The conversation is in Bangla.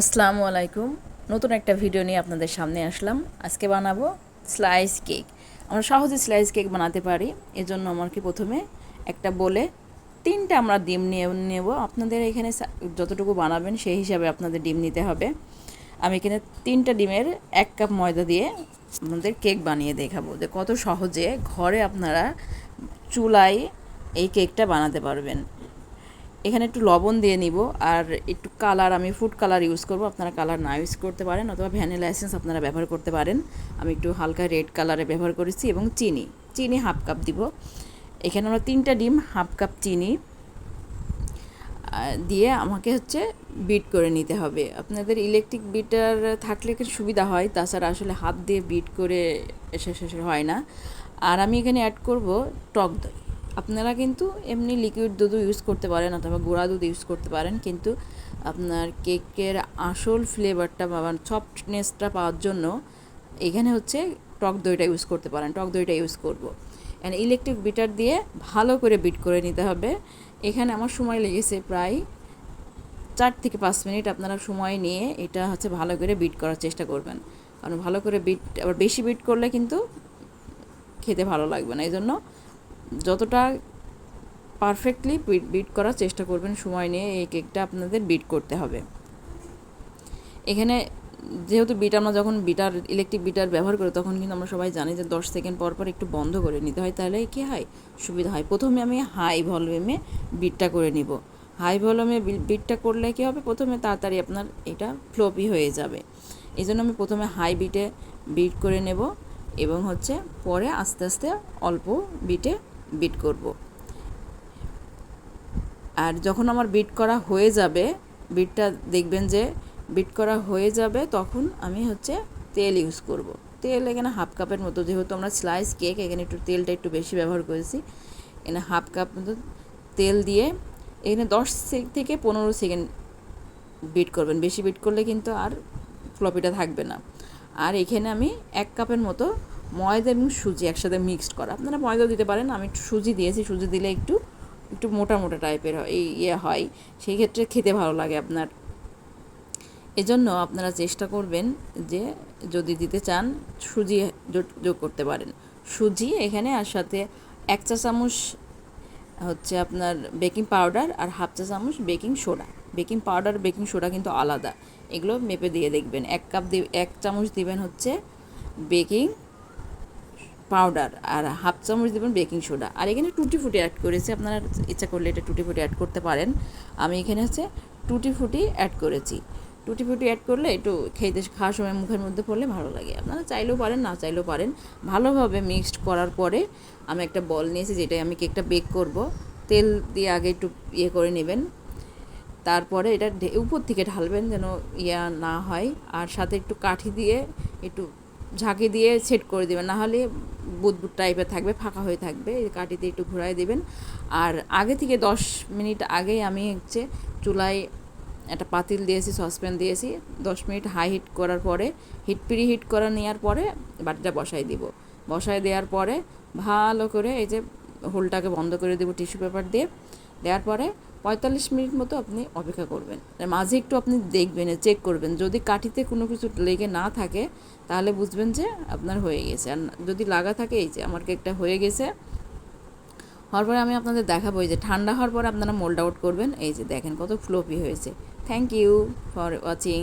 আসসালামু আলাইকুম। নতুন একটা ভিডিও নিয়ে আপনাদের সামনে আসলাম। আজকে বানাবো স্লাইস কেক আমরা সহজে স্লাইস কেক বানাতে পারি। এজন্য আমাকে প্রথমে একটা বলে তিনটা আমরা ডিম নিয়ে নেব। আপনাদের এখানে যতটুকু বানাবেন সেই হিসাবে আপনাদের ডিম নিতে হবে। আমি এখানে তিনটা ডিমের এক কাপ ময়দা দিয়ে আপনাদের কেক বানিয়ে দেখাবো যে কত সহজে ঘরে আপনারা চুলায় এই কেকটা বানাতে পারবেন। এখানে একটু লবণ দিয়ে নিব, আর একটু কালার আমি ফুড কালার ইউজ করব। আপনারা কালার না ইউজ করতে পারেন, অথবা ভ্যানিলা এসেন্স আপনারা ব্যবহার করতে পারেন। আমি একটু হালকা রেড কালারে ব্যবহার করেছি এবং চিনি চিনি হাফ কাপ দিব। এখানে আমরা তিনটা ডিম হাফ কাপ চিনি দিয়ে আমাকে হচ্ছে বিট করে নিতে হবে। আপনাদের ইলেকট্রিক বিটার থাকলে সুবিধা হয়, তাছাড়া আসলে হাত দিয়ে বিট করে এসে শেষে হয় না। আর আমি এখানে অ্যাড করব টক দই। আপনারা কিন্তু এমনি লিকুইড দুধও ইউজ করতে পারেন অথবা গুঁড়া দুধ ইউজ করতে পারেন, কিন্তু আপনার কেকের আসল ফ্লেভারটা বা সফটনেসটা পাওয়ার জন্য এখানে হচ্ছে টক দইটা ইউজ করতে পারেন, টক দইটা ইউজ করব। অ্যান্ড ইলেকট্রিক বিটার দিয়ে ভালো করে বিট করে নিতে হবে। এখানে আমার সময় লেগেছে প্রায় চার থেকে পাঁচ মিনিট, আপনারা সময় নিয়ে এটা হচ্ছে ভালো করে বিট করার চেষ্টা করবেন। কারণ ভালো করে বিট আবার বেশি বিট করলে কিন্তু খেতে ভালো লাগবে না এই জন্য যতটা পারফেক্টলি বিট করার চেষ্টা করবেন সময় নিয়ে এই কেকটা আপনাদের বিট করতে হবে। এখানে যেহেতু বিট আমরা যখন বিটার ইলেকট্রিক বিটার ব্যবহার করি, তখন কিন্তু আমরা সবাই জানি যে দশ সেকেন্ড পর পর একটু বন্ধ করে নিতে হয়। তাহলে কী হয়? সুবিধা হয়। প্রথমে আমি হাই ভলিউমে বিটটা করে নিব। হাই ভলিউমে বিটটা করলে কী হবে? প্রথমে তাড়াতাড়ি আপনার এটা ফ্লোপি হয়ে যাবে। এই জন্য আমি প্রথমে হাই বিটে বিট করে নেব এবং হচ্ছে পরে আস্তে আস্তে অল্প বিটে বিট করব। আর যখন আমার বিট করা হয়ে যাবে বিটটা দেখবেন যে বিট করা হয়ে যাবে, তখন আমি হচ্ছে তেল ইউজ করব। তেল এখানে হাফ কাপের মতো, যেহেতু আমরা স্লাইস কেক এখানে একটু তেলটা একটু বেশি ব্যবহার করেছি। এখানে হাফ কাপ মতো তেল দিয়ে এখানে দশ থেকে পনেরো সেকেন্ড বিট করবেন। বেশি বিট করলে কিন্তু আর ফ্লপিটা থাকবে না। আর এখানে আমি এক কাপের মতো ময়দা এবং সুজি একসাথে মিক্সড করা। আপনারা ময়দা দিতে পারেন, আমি একটু সুজি দিয়েছি, সুজি দিলে একটু একটু মোটা মোটা টাইপের হয়, এই ইয়ে হয়, সেই ক্ষেত্রে খেতে ভালো লাগে আপনার। এজন্য আপনারা চেষ্টা করবেন যে যদি দিতে চান, সুজি যোগ- করতে পারেন। সুজি এখানে আর সাথে এক চা চামচ হচ্ছে আপনার বেকিং পাউডার আর হাফ চা চামচ baking soda baking powder baking soda কিন্তু আলাদা। এগুলো মেপে দিয়ে দেখবেন। এক কাপ এক চামচ দিবেন হচ্ছে বেকিং পাউডার আর হাফ চামচ দেবেন বেকিং সোডা আর এখানে টুটি ফুটি অ্যাড করেছি, আপনারা ইচ্ছা করলে এটা টুটি ফুটি অ্যাড করতে পারেন। আমি এখানে হচ্ছে টুটি ফুটি অ্যাড করেছি। টুটি ফুটি অ্যাড করলে একটু খেতে খাওয়ার সময় মুখের মধ্যে পড়লে ভালো লাগে। আপনারা চাইলেও পারেন, না চাইলেও পারেন। ভালোভাবে মিক্সড করার পরে আমি একটা বল নিয়েছি যেটাই আমি কেকটা বেক করব। তেল দিয়ে আগে একটু ইয়ে করে নেবেন। তারপরে এটা উপর থেকে ঢালবেন যেন ইয়া না হয়। আর সাথে একটু কাঠি দিয়ে একটু ঝাঁকি দিয়ে সেট করে দেবেন। নাহলে বুদবুদ টাইপের থাকবে, ফাঁকা হয়ে থাকবে কাঠিতে একটু ঘোরায় দেবেন। আর আগে থেকে দশ মিনিট আগেই আমি হচ্ছে চুলায় একটা পাতিল দিয়েছি, সসপ্যান দিয়েছি। দশ মিনিট হাই হিট করার পরে হিট প্রি হিট করা নেওয়ার পরে বাটিটা বসাই দিব। বসায় দেওয়ার পরে ভালো করে এই যে হোলটাকে বন্ধ করে দেবো টিস্যু পেপার দিয়ে। দেওয়ার পরে পঁয়তাল্লিশ মিনিট মতো আপনি অপেক্ষা করবেন। মাঝে একটু আপনি দেখবেন চেক করবেন। যদি কাঠিতে কোনো কিছু লেগে না থাকে, তাহলে বুঝবেন যে আপনার হয়ে গেছে। আর যদি লাগা থাকে, এই যে আমার কেকটা হয়ে গেছে। হওয়ার পরে আমি আপনাদের দেখাবো, এই যে ঠান্ডা হওয়ার পর আপনারা মোল্ড আউট করবেন। এই যে দেখেন কত ফ্লোপি হয়েছে। Thank you for watching